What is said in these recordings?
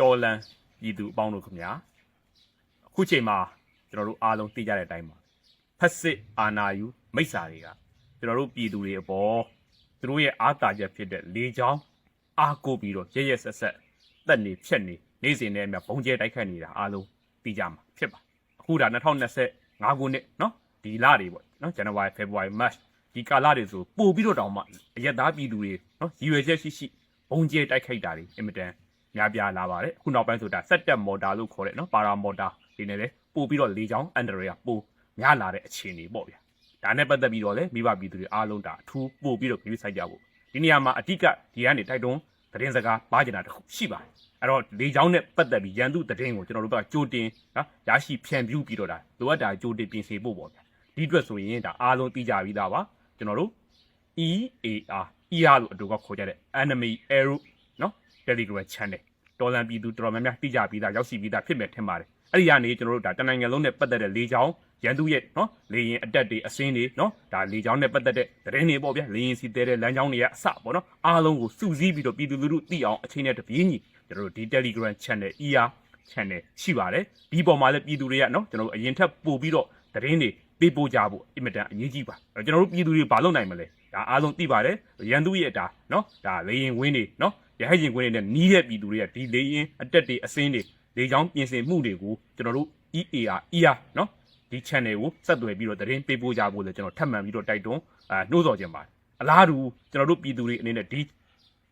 တော်လန်ပြည်သူအပေါင်းတို့ခင်ဗျာအခုချိန်မှာကျွန်တော်တို့အားလုံးသိကြတဲ့အတိုင်းပါဖက်စစ်အာဏာယူမိစ္ဆာတွေကကျွန်တော်တို့ပြည်သူတွေအပေါ်သူတို့ရဲ့အားတာချက်ဖြစ်တဲ့လေချောင်းအားကိုပြီးတော့ရရဆက်ဆက်တက်နေဖြက်နေနေ့စဉ်နဲ့အမြဘုံကျဲတိုက်ခတ်နေတာအားလုံးသိကြမှာဖြစ်ပါအခုဒါ2025ခုနှစ်เนาะဒီလတွေပေါ့เนาะဇန်နဝါရီဖေဖော်ဝါရီမတ်ဒီကာလတွေဆိုပို့ပြီးတော့တောင်မှအရက်သားပြည်သူတွေเนาะရည်ရွယ်ချက်ရှိရှိဘုံကျဲတိုက်ခိုက်တာတွေအင်မတန် များပြားလာပါတယ်အခုနောက်ပိုင်းဆိုတာစက်တက်မော်တာလို့ခေါ်တဲ့နော်ပါရာမော်တာဒီနဲ့လေပို့ပြီးတော့လေချောင်းအန်ဒရီယာပို့များလာတဲ့အခြေအနေပေါ့ဗျာဒါနဲ့ပတ်သက်ပြီးတော့လေမိဘပြည်သူတွေအားလုံးဒါအထူးပို့ပြီးတော့ကြည့်ဆိုင်ကြဖို့ဒီနေရာမှာအတိကဒီကနေတိုက်တွန်းသတင်းစကားပါကြတာတခုရှိပါတယ်အဲ့တော့လေချောင်းနဲ့ပတ်သက်ပြီးရန်သူသတင်းကိုကျွန်တော်တို့ကကြိုတင်နော်ရရှိဖြန့်ပြူပြီးတော့ဒါလိုအပ်တာကြိုတင်ပြင်ဆင်ဖို့ပေါ့ဗျာဒီအတွက်ဆိုရင်ဒါအားလုံးသိကြပြီးသားပါကျွန်တော်တို့ EAR ER လို့အတူကခေါ်ကြတဲ့ Enemy Arrow နော် Telegram Channel တော်လန်ပြည်သူတော်တော်များများသိကြပြီးသားရောက်ရှိပြီးသားဖြစ်မဲ့ထင်ပါတယ်အဲ့ဒီကနေကျွန်တော်တို့ဒါတနိုင်ငံလုံးနဲ့ပတ်သက်တဲ့လေချောင်းရန်သူရဲ့နော်လေရင်အတက်တွေအစင်းတွေနော်ဒါလေချောင်းနဲ့ပတ်သက်တဲ့သတင်းတွေပေါ့ဗျာလေရင်စီတဲတဲ့လမ်းကြောင်းတွေကအစပေါ့နော်အားလုံးကိုစုစည်းပြီးတော့ပြည်သူလူထုသိအောင်အချိန်နဲ့တပြေးညီကျွန်တော်တို့ဒီ Telegram Channel ER Channel ရှိပါတယ်ဒီပေါ်မှာလည်းပြည်သူတွေကနော်ကျွန်တော်တို့အရင်ထက်ပို့ပြီးတော့သတင်းတွေပေးပို့ကြဖို့အင်မတန်အရေးကြီးပါအဲ့တော့ကျွန်တော်တို့ပြည်သူတွေဘာလုပ်နိုင်မလဲဒါအားလုံးသိပါတယ်ရန်သူရဲ့ဒါနော်ဒါလေရင်ဝင်းတွေနော် ရဟရင်ကွင်းတွေနဲ့နီးတဲ့ပြည်သူတွေကဒီလေရင်အတက်တွေအစင်းတွေလေချောင်းပြင်ဆင်မှုတွေကိုကျွန်တော်တို့ EAR ER နော်ဒီ channel ကိုဆက်သွယ်ပြီးတော့သတင်းပေးပို့ကြဖို့လည်းကျွန်တော်ထပ်မံပြီးတော့တိုက်တွန်းအာနှိုးဆော်ခြင်းပါတယ်အလားတူကျွန်တော်တို့ပြည်သူတွေအနေနဲ့ဒီ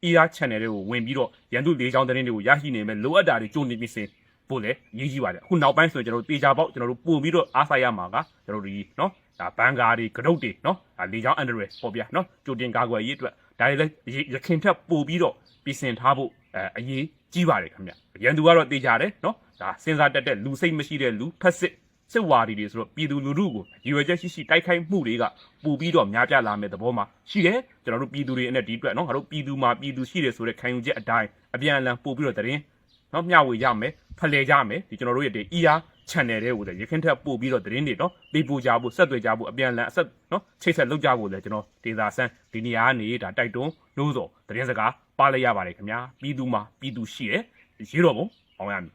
ER channel တွေကိုဝင်ပြီးတော့ရန်သူလေချောင်းသတင်းတွေကိုရရှိနေမယ်လိုအပ်တာတွေကြိုနေပြင်ဆင်ဖို့လည်းအရေးကြီးပါတယ်အခုနောက်ပိုင်းဆိုရင်ကျွန်တော်တို့တေချာပေါက်ကျွန်တော်တို့ပို့ပြီးတော့အားဆိုင်ရမှာကကျွန်တော်တို့ဒီနော်ဒါဘန်ကားတွေကရုတ်တွေနော်ဒါလေချောင်းအန်ဒရယ်ပေါ့ဗျာနော်ကြိုတင်ကာကွယ်ရေးအတွက် ဒါတွေလည်းရခင်ထက်ပို့ပြီးတော့ပြင်ဆင်ထားဖို့အဲအရေးကြီးပါတယ်ခင်ဗျရန်သူကတော့တေချာတယ်နော်ဒါစဉ်းစားတက်တဲ့လူစိတ်မရှိတဲ့လူဖက်စစ်စစ်ဝါဒီတွေဆိုတော့ပြည်သူလူထုကိုရည်ရွယ်ချက်ရှိရှိတိုက်ခိုက်မှုတွေကပူပြီးတော့များပြားလာမယ့်သဘောမှာရှိတယ်ကျွန်တော်တို့ပြည်သူတွေနဲ့ဒီအတွက်နော်ငါတို့ပြည်သူမှာပြည်သူရှိတယ်ဆိုတဲ့ခံယူချက်အတိုင်းအပြန်အလှန်ပို့ပြီးတော့တရင်နော်မျှဝေရမယ်ဖလှယ်ကြမယ်ဒီကျွန်တော်တို့ရဲ့ဒီ ER channel တွေကိုလည်းရခင်ထက်ပို့ပြီးတော့သတင်းတွေနော်ပေးပို့ကြဖို့ဆက်သွယ်ကြဖို့အပြန်အလှန်အဆက်နော်ချိတ်ဆက်လုပ်ကြဖို့လည်းကျွန်တော်ဒေတာဆန်းဒီနေရာကနေဒါတိုက်တွန်းလို့ဆိုသတင်းစကားပါလိုက်ရပါတယ်ခင်ဗျာပြည်သူမှာပြည်သူရှိတယ်ရေတော်ဘုံအောင်ရမည်